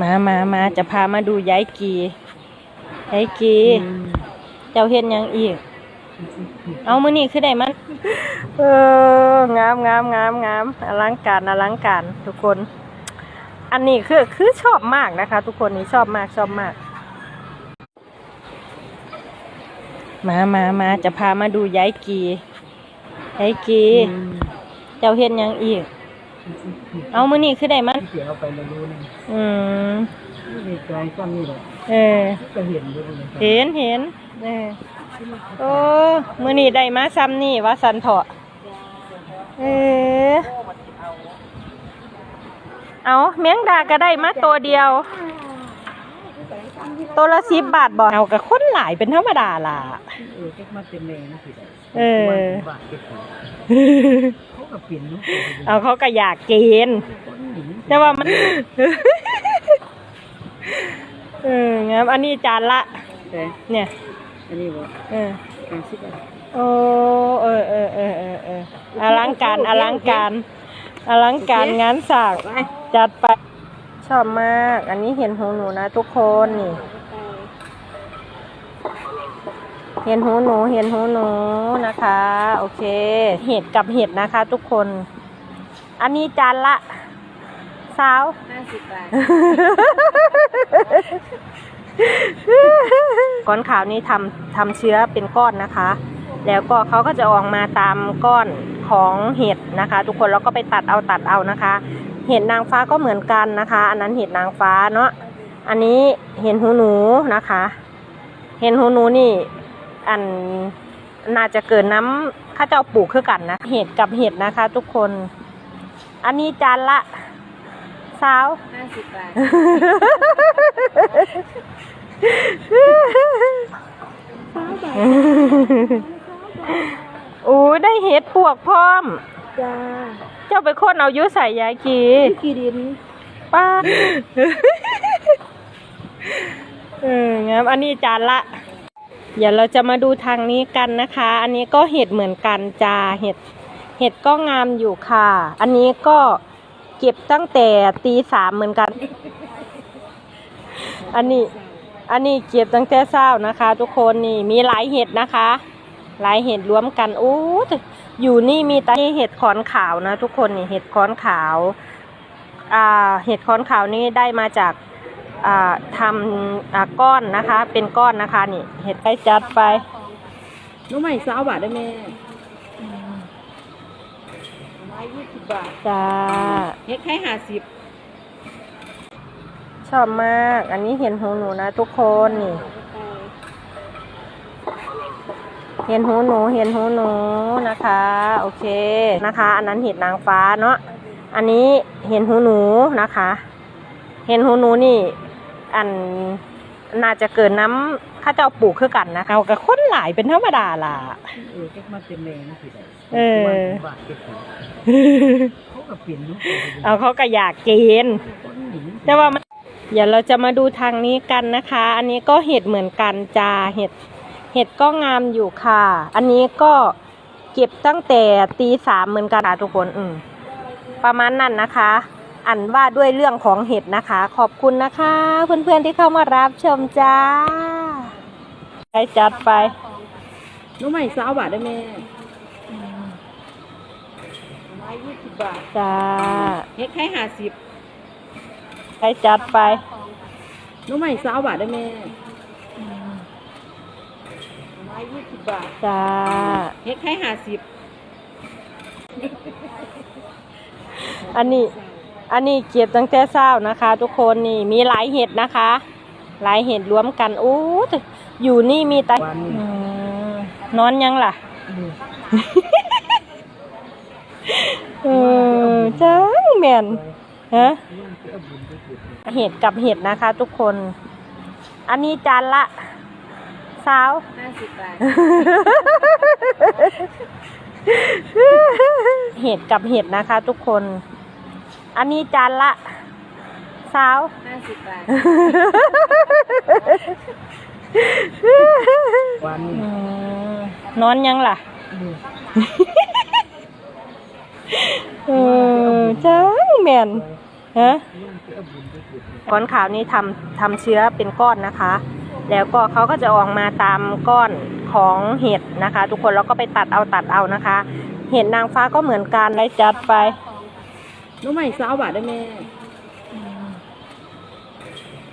มามามาจะพามาดูยายกียายกี เจ้าเห็นยังอีก เอามือนี่คือได้มัน เอองามงามงามงามอลังการอลังการทุกคน อันนี้คือคือชอบมากนะคะ ทุกคนนี่ชอบมากชอบมาก มามามาจะพามาดูยายกียายกี เจ้าเห็นยังอีก เอามือนี่คือได้มันเสียเอาไปแล้วรู้นะอืมในใจซ้ำนี่แหละเออ ก็เห็นด้วยนะเห็นเห็นเออโอ้มือนี่ได้มาซ้ำนี่ว่าสันเถาะเออเอาเมียงดาก็ได้มาตัวเดียว ตัวละสิบบาทบอกเอากับคนหลายเป็นธรรมดาล่ะ เออแค่มาเต็มแรงนะสิเออ บาทเก็บของเขาก็เปลี่ยนเนาะเอาเขาก็อยากกินคนหนี แต่ว่ามัน เอองั้นอันนี้จานละ แต่เนี่ย อันนี้ว่าเออการสิบบาทโอ้เออเออเออเออเอออลังการอลังการอลังการงานสร้างไปจัดไปชอบมาก อันนี้เห็นหูหนูนะทุกคนนี่ เห็นหูหนูเห็นหูหนูนะคะ โอเค เห็ดกับเห็ดนะคะ ทุกคน อันนี้จานละ สาว ห้าสิบบาทก้อนขาวนี่ทำทำเชื้อเป็นก้อนนะคะ แล้วก็เขาก็จะออกมาตามก้อนของเห็ดนะคะ ทุกคนแล้วก็ไปตัดเอาตัดเอานะคะ เห็ดนางฟ้าก็เหมือนกันนะคะ อันนั้นเห็ดนางฟ้าเนาะอันนี้เห็นหูหนูนะคะ เห็นหูหนูนี่ อันน่าจะเกิดน้ำข้าเจ้าปลูกคือกันนะเห็ดกับเห็ดนะคะ ทุกคน อันนี้จานละ สาว ห้าสิบบาทโอ้ได้เห็ดปวกพร้อม จ้าเจ้าไปโคนเอาอยุใส่ยายกีกี่ดินป้าเอองั้นอันนี้จานละ เดี๋ยวเราจะมาดูทางนี้กันนะคะ อันนี้ก็เห็ดเหมือนกันจ้าเห็ด เห็ดก็งามอยู่ค่ะ อันนี้ก็ เก็บตั้งแต่ตีสามเหมือนกัน อันนี้ อันนี้เก็บตั้งแต่เช้านะคะ ทุกคนนี่มีหลายเห็ดนะคะ หลายเห็ดรวมกันโอ้อยู่นี่มีต่เห็ดขอนขาวนะ ทุกคนนี่เห็ดขอนขาว อ่า เห็ดขอนขาวนี่ได้มาจากอ่าทำอ่าก้อนนะคะ เป็นก้อนนะคะ นี่ เห็ดไปจัดไปน้องใหม่สาวบาทได้ไหม ไม้ยี่สิบบาทจ้าเฮ็ดแค่ห้าสิบชอบมาก อันนี้เห็นหูหนูนะทุกคนนี่ เห็นหูหนู เห็นหูหนูนะคะ โอเคนะคะ อันนั้นเห็ดนางฟ้าเนาะ อันนี้เห็นหูหนูนะคะ เห็นหูหนูนี่ อันน่าจะเกิดน้ำ ข้าเจ้าปลูกคือกันนะเอากับคนหลายเป็นธรรมดาล่ะ เออแค่มาเต็มแรงนะสิเออบาทเก็บของเขาก็เปลี่ยนเนาะเอาเขาก็อยากกินคนหนีแต่ว่ามันเดี๋ยวเราจะมาดูทางนี้กันนะคะ อันนี้ก็เห็ดเหมือนกันจ้าเห็ด เห็ดก็งามอยู่ค่ะ อันนี้ก็เก็บตั้งแต่ตีสามเหมือนกันค่ะทุกคน อืม ประมาณนั้นนะคะ อันว่าด้วยเรื่องของเห็ดนะคะ ขอบคุณนะคะ เพื่อนๆที่เข้ามารับชมจ้า ไปจัดไปน้องใหม่สาวบาทได้ไหมไม้ยี่สิบบาทจ้าเฮ็ดแค่ห้าสิบไปจัดไปน้องใหม่สาวบาทได้ไหมไม้ยี่สิบบาทจ้าเฮ็ดแค่ห้าสิบอันนี้อันนี้เก็บตั้งแต่เช้านะคะ ทุกคนนี่มีหลายเห็ดนะคะ หลายเห็ดรวมกันโอ้แต่ อยู่นี่มีแต่อืมนอนยังล่ะเออจังแม่นฮะเห็ดกับเห็ดนะคะ ทุกคน อันนี้จานละสาวห้าสิบบาทเห็ดกับเห็ดนะคะ ทุกคน อันนี้จานละสาวห้าสิบบาท วันอืมนอนยังล่ะเออจังแม่นฮะก้อนขาวนี่ทำทำเชื้อเป็นก้อนนะคะ แล้วก็เขาก็จะออกมาตามก้อนของเห็ดนะคะ ทุกคนแล้วก็ไปตัดเอาตัดเอานะคะ เห็ดนางฟ้าก็เหมือนกันได้จัดไปน้องใหม่สาวบาทได้ไหม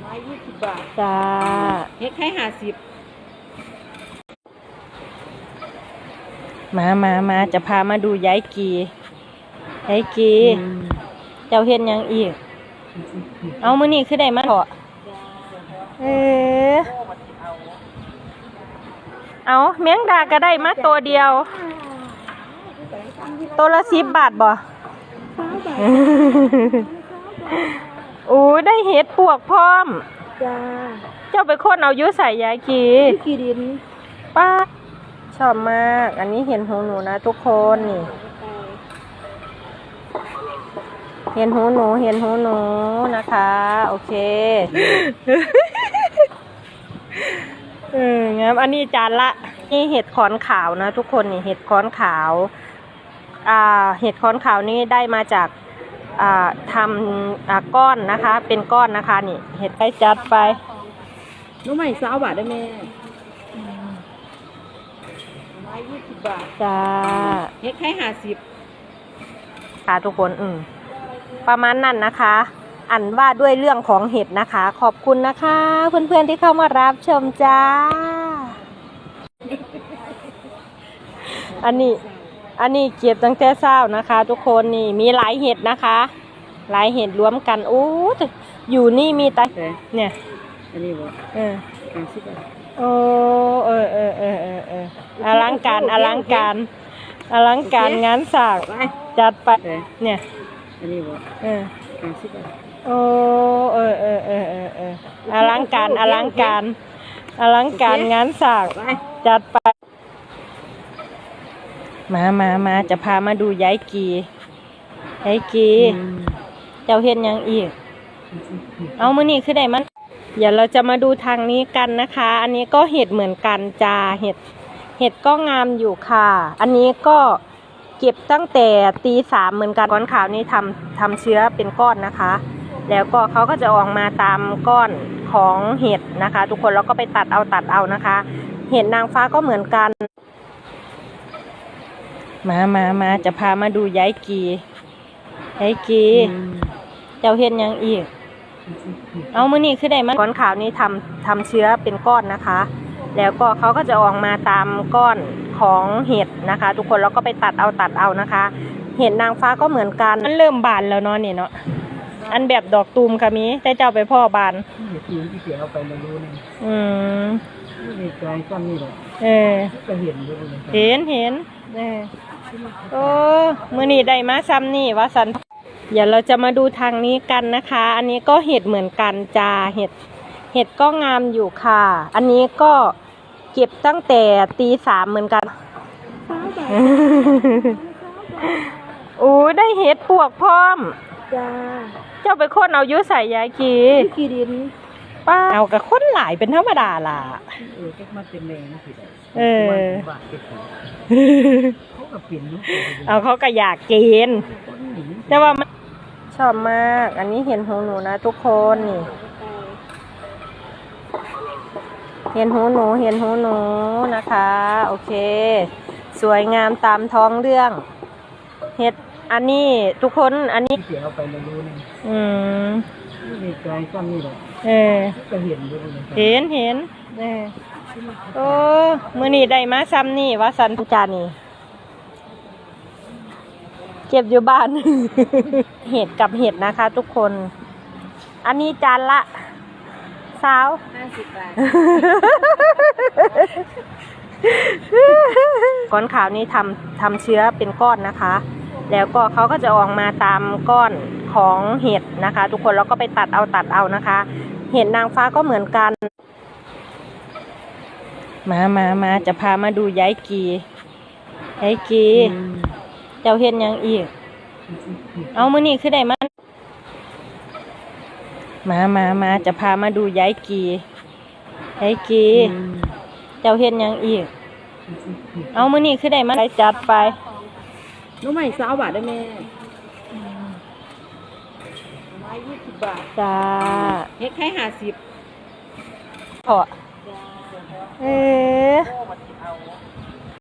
ไม้ยี่สิ บบาทจ้าเฮ็ดให้ห้าสิบมามามาจะพามาดูยายกียายกี เจ้าเห็นยังอีก เอามือนี่คือได้มาเถอะเออเอาเมียงดาก็ได้มาตัวเดียว ตัวละสิบบาทบ่อู้ได้เห็ดปวกพร้อม จ้าเจ้าไปโคนเอาอยุใส่ยายกีกี่ดินป้าชอบมาก อันนี้เห็นหูหนูนะทุกคนนี่ เห็นหูหนูเห็นหูหนูนะคะ โอเคเอองั้นอันนี้จานละ นี่เห็ดขอนขาวนะ ทุกคนนี่เห็ดขอนขาว อ่า เห็ดขอนขาวนี่ได้มาจากอ่า ทำอ่าก้อนนะคะ เป็นก้อนนะคะนี่ เห็ดไปจัดไปน้องใหม่สาวบาทได้ไหมไม้ยี่สิบบาทจ้าเฮ็ดให้ห้าสิบค่ะทุกคนอืมประมาณนั้นนะคะ อันว่าด้วยเรื่องของเห็ดนะคะ ขอบคุณนะคะ เพื่อนๆที่เข้ามารับชมจ้า อันนี้ อันนี้เก็บตั้งแต่เช้านะคะ ทุกคนนี่มีหลายเห็ดนะคะ หลายเห็ดรวมกันโอ้แต่อยู่นี่มีแต่แต่เนี่ยอันนี้บ่เออห้าสิบบาทโอ้เออเออเออเออเอออลังการอลังการอลังการงานสร้างไปจัดไปแต่เนี่ยอันนี้บ่เออห้าสิบบาทโอ้เออเออเออเออเอออลังการอลังการอลังการงานสร้างไปจัดไป มามามาจะพามาดูยายกียายกีเจ้าเห็นยังอีก เอามือนี่คือได้มัน เดี๋ยวเราจะมาดูทางนี้กันนะคะ อันนี้ก็เห็ดเหมือนกันจ้าเห็ด เห็ดก็งามอยู่ค่ะ อันนี้ก็เก็บตั้งแต่ตีสามเหมือนกันก้อนขาวนี่ทำทำเชื้อเป็นก้อนนะคะ แล้วก็เขาก็จะออกมาตามก้อนของเห็ดนะคะ ทุกคนแล้วก็ไปตัดเอาตัดเอานะคะ เห็ดนางฟ้าก็เหมือนกัน มามามาจะพามาดูยายกียายกี เจ้าเห็นยังอีก เอามือนี่คือได้มันก้อนขาวนี่ทำทำเชื้อเป็นก้อนนะคะ แล้วก็เขาก็จะออกมาตามก้อนของเห็ดนะคะ ทุกคนแล้วก็ไปตัดเอาตัดเอานะคะ เห็ดนางฟ้าก็เหมือนกัน มันเริ่มบานแล้วเนาะนี่เนาะ อันแบบดอกตูมค่ะมีแต่เจ้าไปพ่อบานนี่ทีมที่เขียนเอาไปมารู้นี่อืมนี่กลางซ้ำนี่แหละเออก็เห็นด้วยเลยเห็นเห็นเออ โอ้มือนี่ได้มาซ้ำนี่ว่าสันเดี๋ยวเราจะมาดูทางนี้กันนะคะ อันนี้ก็เห็ดเหมือนกันจ้าเห็ดเห็ดก็งามอยู่ค่ะ อันนี้ก็เก็บตั้งแต่ตีสามเหมือนกันอู้ได้เห็ดปวกพร้อม จ้า เจ้าไปโคนเอาอยุใส่ยายกีกี่ดิน ป้าเอากับคนหลายเป็นธรรมดาล่ะ เออก็มาเต็มแรงนะสิเออบาทเก็บของเขาก็เปลี่ยนยุคเอาเขาก็อยากกินแต่ว่ามันชอบมาก อันนี้เห็นหูหนูนะทุกคนนี่ เห็นหูหนู เห็นหูหนูนะคะ โอเค สวยงามตามท้องเรื่อง เห็ด อันนี้ทุกคน อันนี้ ที่เขียนเอาไปมารู้นี่อืม นี่กลางซ้ำนี่แหละเออ ก็เห็นด้วยเลยเห็นเห็นเออโอ้มือนี่ได้มาซ้ำนี่ว่าสันจานี่เก็บอยู่บ้าน เห็ดกับเห็ดนะคะ ทุกคน อันนี้จานละสาวห้าสิบบาทก้อนขาวนี่ทำทำเชื้อเป็นก้อนนะคะ แล้วก็เขาก็จะออกมาตามก้อนของเห็ดนะคะ ทุกคนแล้วก็ไปตัดเอาตัดเอานะคะ เห็ดนางฟ้าก็เหมือนกัน มามามาจะพามาดูยายกียายกีเจ้าเห็นยังอีก เอามือนี่คือได้มันมามามาจะพามาดูยายกียายกีเจ้าเห็นยังอีก เอามือนี่คือได้มันไปจัดไป น้องใหม่สาวบาทได้ไหมไม้ายยี่สิบบาทจ้าเฮ็ดแค่ห้าสิบพอเออ